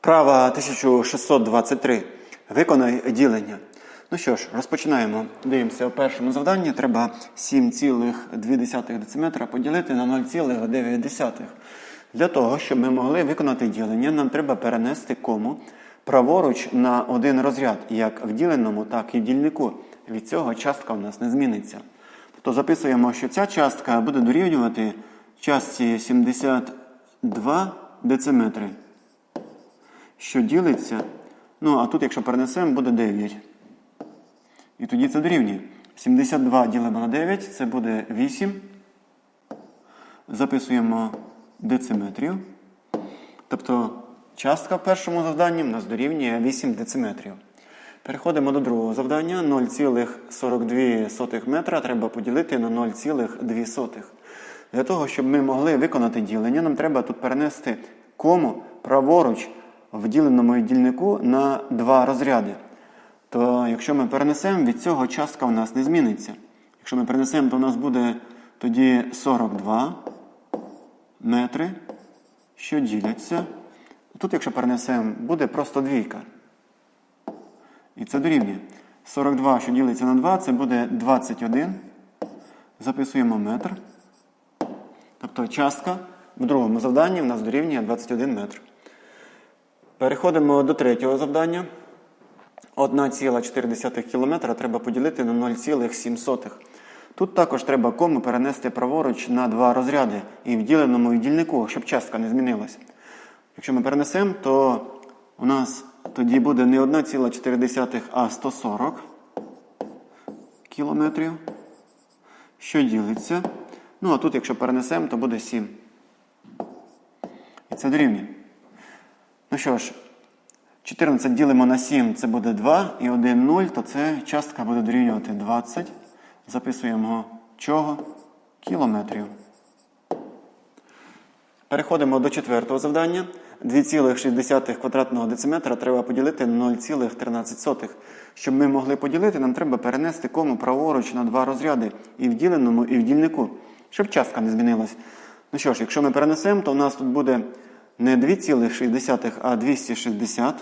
Вправа 1623. Виконай ділення. Ну що ж, розпочинаємо. Дивимося, у першому завданні треба 7,2 дециметра поділити на 0,9. Для того, щоб ми могли виконати ділення, нам треба перенести кому праворуч на один розряд, як в діленому, так і в дільнику. Від цього частка у нас не зміниться. Тобто записуємо, що ця частка буде дорівнювати частці 72 дециметри що ділиться. Ну, а тут, якщо перенесемо, буде 9. І тоді це дорівнює. 72 ділимо на 9, це буде 8. Записуємо дециметрів. Тобто частка в першому завданні в нас дорівнює 8 дециметрів. Переходимо до другого завдання. 0,42 метра треба поділити на 0,2. Для того, щоб ми могли виконати ділення, нам треба тут перенести кому праворуч в діленому дільнику на два розряди. То якщо ми перенесемо, від цього частка у нас не зміниться. Якщо ми перенесемо, то у нас буде тоді 42 метри, що діляться. Тут, якщо перенесемо, буде просто двійка. І це дорівнює. 42, що ділиться на 2, це буде 21. Записуємо метр. Тобто частка в другому завданні в нас дорівнює 21 метр. Переходимо до третього завдання. 1,4 км треба поділити на 0,7. Тут також треба кому перенести праворуч на два розряди і в діленому дільнику, щоб частка не змінилася. Якщо ми перенесемо, то у нас тоді буде не 1,4, а 140 кілометрів, що ділиться. Ну, а тут, якщо перенесемо, то буде 7. І це дорівнює. Ну що ж, 14 ділимо на 7, це буде 2 і 1 0, то це частка буде дорівнювати 20. Записуємо чого? Кілометрів. Переходимо до четвертого завдання. 2,6 квадратного дециметра треба поділити 0,13. Щоб ми могли поділити, нам треба перенести кому праворуч на два розряди і в діленому, і в дільнику, щоб частка не змінилась. Ну що ж, якщо ми перенесемо, то у нас тут буде не 2,6, а 260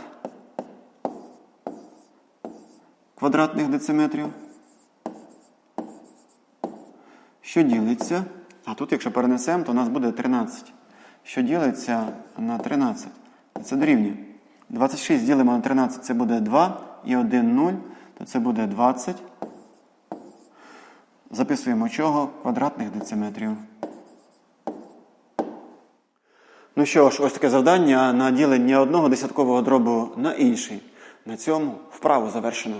квадратних дециметрів. Що ділиться? А тут, якщо перенесемо, то у нас буде 13. Що ділиться на 13? Це дорівнює. 26 ділимо на 13, це буде 2 і 1 0, то це буде 20. Записуємо чого? Квадратних дециметрів. Ну що ж, ось таке завдання на ділення одного десяткового дробу на інший. На цьому вправу завершено.